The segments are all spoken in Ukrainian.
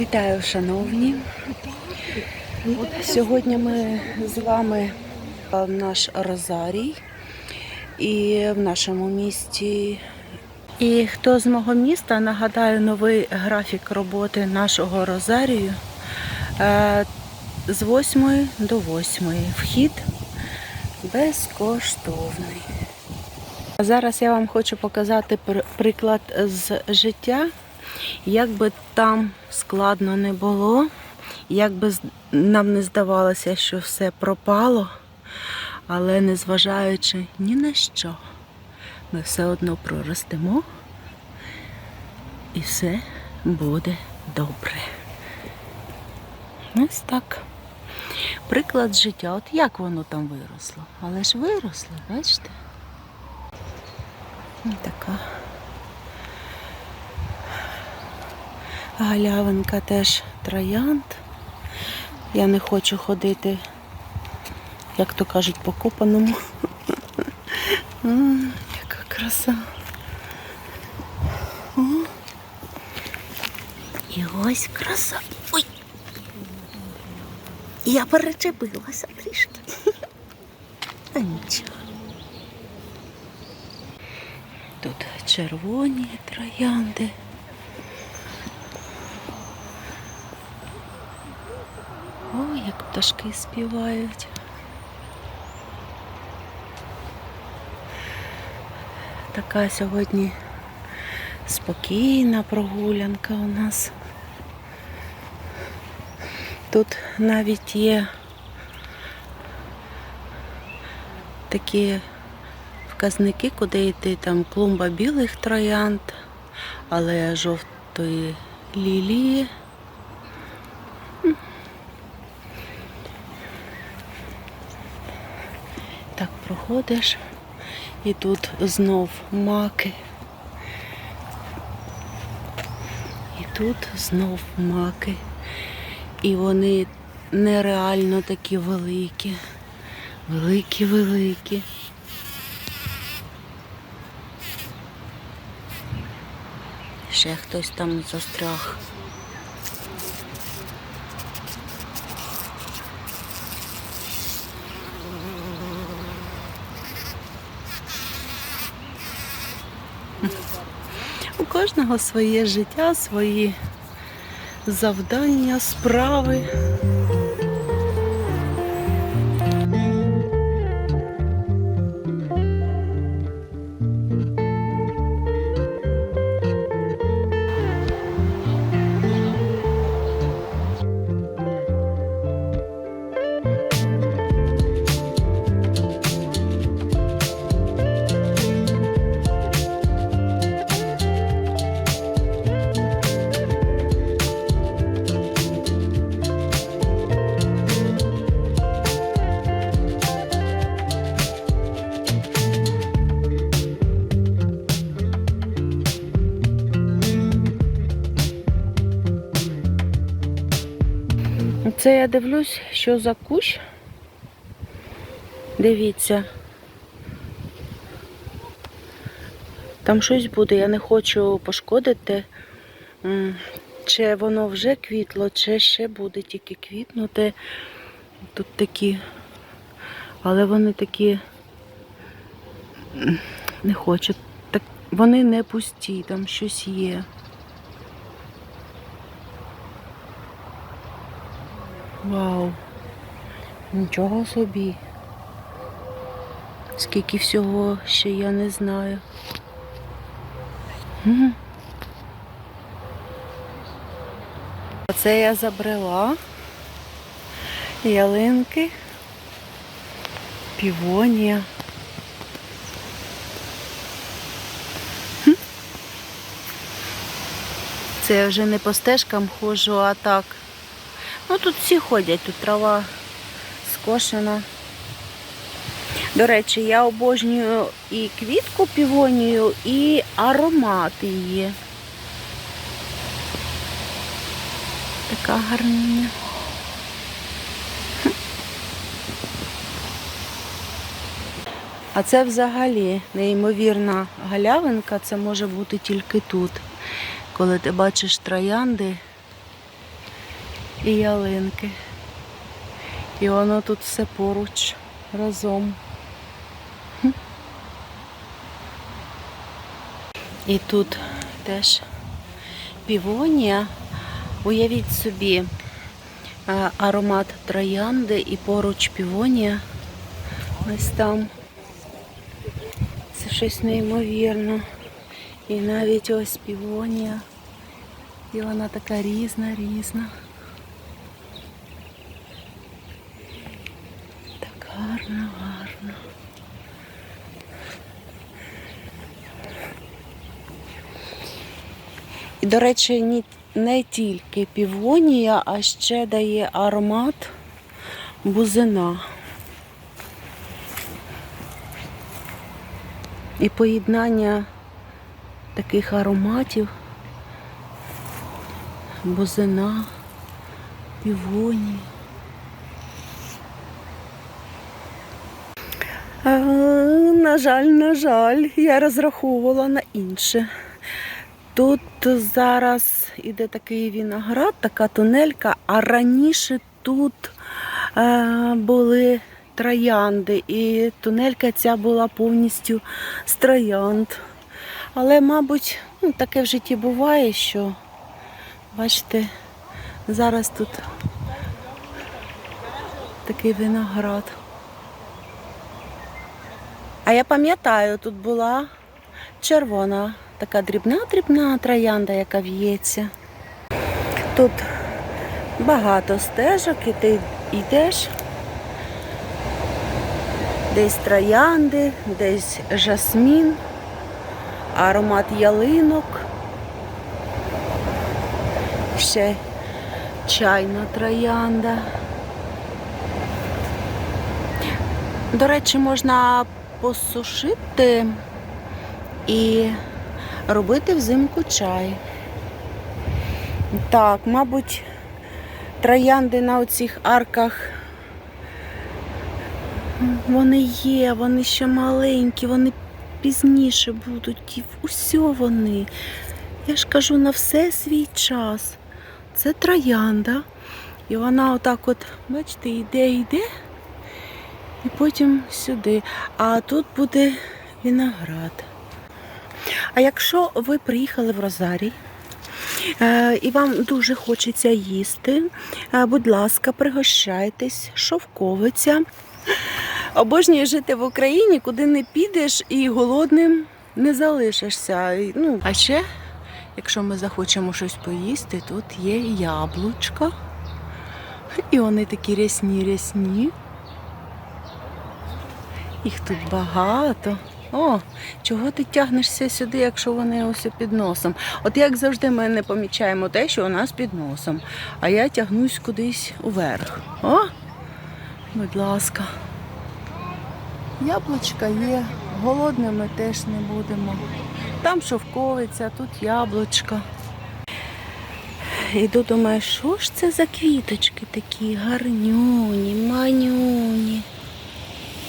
Вітаю, шановні. Сьогодні ми з вами в наш Розарій і в нашому місті. І хто з мого міста, нагадаю, новий графік роботи нашого Розарію е, з 8 до 8. Вхід безкоштовний. Зараз я вам хочу показати приклад з життя. Як би там складно не було, як би нам не здавалося, що все пропало, але незважаючи ні на що, ми все одно проростемо і все буде добре. Ось так. Приклад життя. От як воно там виросло? Але ж виросло, бачите? Така. Галявинка теж троянд. Я не хочу ходити, як то кажуть, по копаному. Яка краса. І ось краса. Ой. Я перечепилася трішки. А нічого. Тут червоні троянди. Ой, як пташки співають. Така сьогодні спокійна прогулянка у нас. Тут навіть є такі вказники, куди йти там клумба білих троянд, але жовтої лілії. Так проходиш, і тут знов маки. І тут знов маки. І вони нереально такі великі. Великі, великі. Ще хтось там застряг. У кожного своє життя, свої завдання, справи. Це я дивлюсь, що за кущ. Дивіться. Там щось буде, я не хочу пошкодити. Чи воно вже квітло, чи ще буде тільки квітнути. Тут такі, але вони такі не хочу. Так, вони не пусті, там щось є. Вау. Нічого собі. Скільки всього ще я не знаю. Оце я забрела. Ялинки. Півонія. Це я вже не по стежкам ходжу, а так. Ну тут всі ходять, тут трава скошена. До речі, я обожнюю і квітку півонію, і аромат її. Така гарна. А це взагалі неймовірна галявинка, це може бути тільки тут. Коли ти бачиш троянди, і ялинки. І воно тут все поруч разом. І тут теж півонія. Уявіть собі е, аромат троянди і поруч півонія. Ось там. Це щось неймовірне. І навіть ось півонія. І вона така різна, різна. Так гарно, гарно. І, до речі, не тільки півонія, а ще дає аромат бузина. І поєднання таких ароматів бузина, півонії. На жаль, на жаль, я розраховувала на інше. Тут зараз іде такий виноград, така тунелька, а раніше тут е, були троянди, і тунелька ця була повністю з троянд. Але, мабуть, ну, таке в житті буває, що, бачите, зараз тут такий виноград. А я пам'ятаю, тут була червона, така дрібна-дрібна троянда, яка в'ється. Тут багато стежок, і ти йдеш. Десь троянди, десь жасмін, аромат ялинок. Ще чайна троянда. До речі, можна посушити і робити взимку чай. Так, мабуть, троянди на оцих арках. Вони є, вони ще маленькі, вони пізніше будуть. І Усьо вони. Я ж кажу, на все свій час. Це троянда. І вона отак от, бачите, йде, йде, і потім сюди. А тут буде виноград. А якщо ви приїхали в Розарій, е, і вам дуже хочеться їсти, е, будь ласка, пригощайтесь, шовковиця. Обожнюю жити в Україні, куди не підеш і голодним не залишишся. Ну, а ще, якщо ми захочемо щось поїсти, тут є яблучка. І вони такі рясні-рясні. Їх тут багато. О, чого ти тягнешся сюди, якщо вони ось під носом? От як завжди ми не помічаємо те, що у нас під носом. А я тягнусь кудись уверх. О, будь ласка. Яблучка є, голодними теж не будемо. Там шовковиця, тут яблучка. Іду, думаю, що ж це за квіточки такі гарнюні, манюні.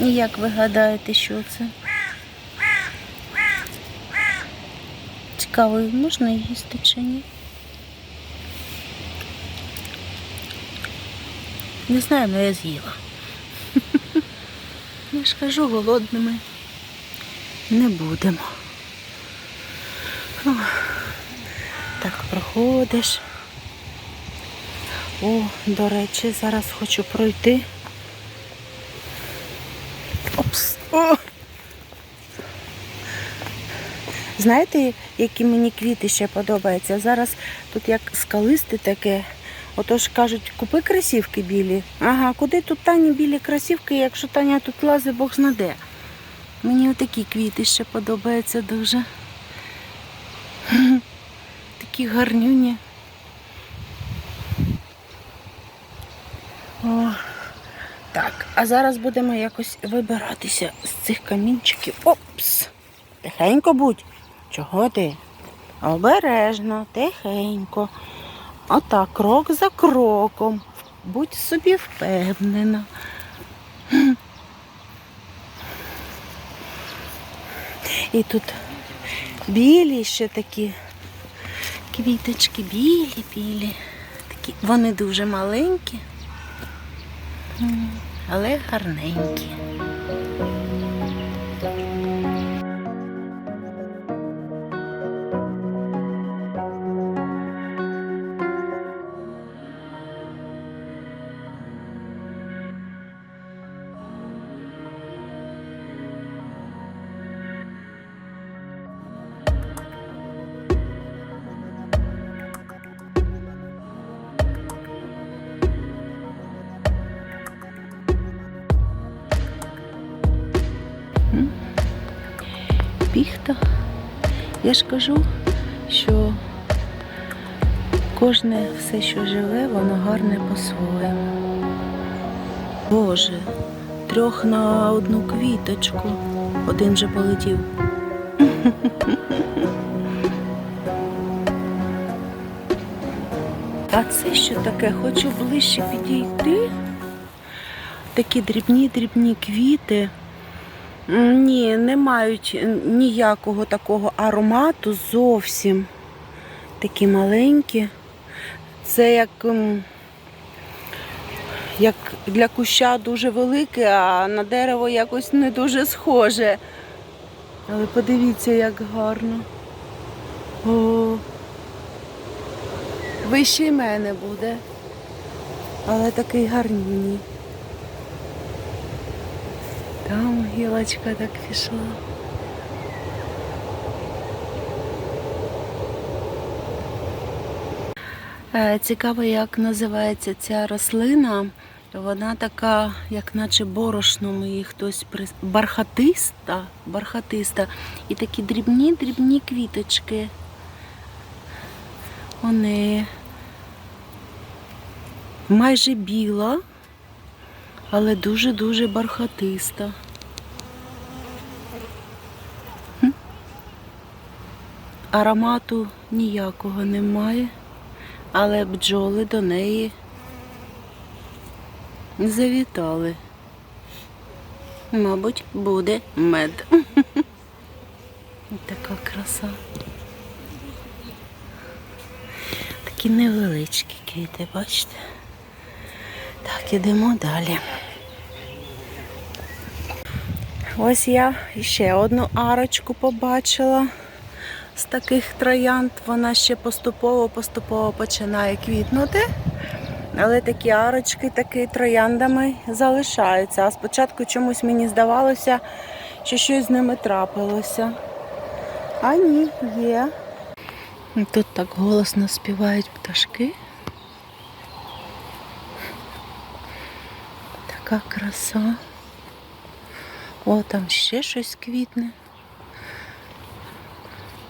І як ви гадаєте, що це? Цікаво, можна їсти чи ні? Не знаю, але я з'їла. Я ж кажу, голодними не будемо. О, так проходиш. О, до речі, зараз хочу пройти. Опс. О! Знаєте, які мені квіти ще подобаються? Зараз тут як скалисте таке. Отож кажуть, купи красівки білі. Ага, куди тут Тані білі красівки, якщо Таня тут лазить, Бог знаде. Мені отакі квіти ще подобаються дуже. Такі гарнюні. О, так, а зараз будемо якось вибиратися з цих камінчиків. Опс! Тихенько будь. Чого ти? Обережно, тихенько. Отак, крок за кроком. Будь собі впевнена. І тут білі ще такі квіточки, білі, білі, такі Вони дуже маленькі, але гарненькі. Піхта. Я ж кажу, що кожне все, що живе, воно гарне по-своєму. Боже, трьох на одну квіточку. Один же полетів. А це що таке? Хочу ближче підійти. Такі дрібні-дрібні квіти. Ні, не мають ніякого такого аромату зовсім. Такі маленькі. Це як, як для куща дуже велике, а на дерево якось не дуже схоже. Але подивіться, як гарно. О, вище мене буде. Але такий гарний. Там гілочка так пішла. Е, Цікаво, як називається ця рослина. Вона така, як наче борошном її хтось прис... бархатиста, бархатиста. І такі дрібні-дрібні квіточки. Вони майже біла, але дуже-дуже бархатиста. Аромату ніякого немає, але бджоли до неї завітали. Мабуть, буде мед. Така краса. Такі невеличкі квіти, бачите? Так, ідемо далі. Ось я ще одну арочку побачила з таких троянд. Вона ще поступово-поступово починає квітнути. Але такі арочки, такі трояндами залишаються. А спочатку чомусь мені здавалося, що щось з ними трапилося. А ні, є. Тут так голосно співають пташки. Така краса. О, там ще щось квітне.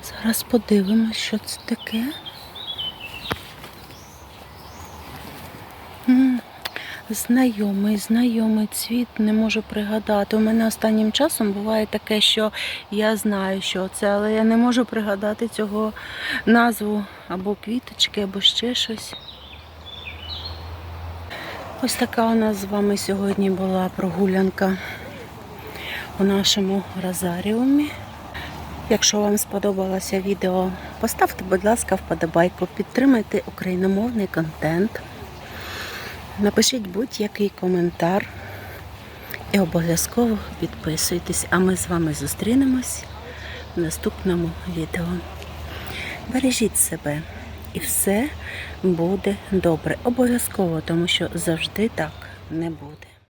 Зараз подивимось, що це таке. Знайомий, знайомий цвіт, не можу пригадати. У мене останнім часом буває таке, що я знаю, що це, але я не можу пригадати цього назву або квіточки, або ще щось. Ось така у нас з вами сьогодні була прогулянка у нашому розаріумі. Якщо вам сподобалося відео, поставте, будь ласка, вподобайку, підтримайте україномовний контент. Напишіть будь-який коментар і обов'язково підписуйтесь, а ми з вами зустрінемось в наступному відео. Бережіть себе і все буде добре. Обов'язково, тому що завжди так не буде.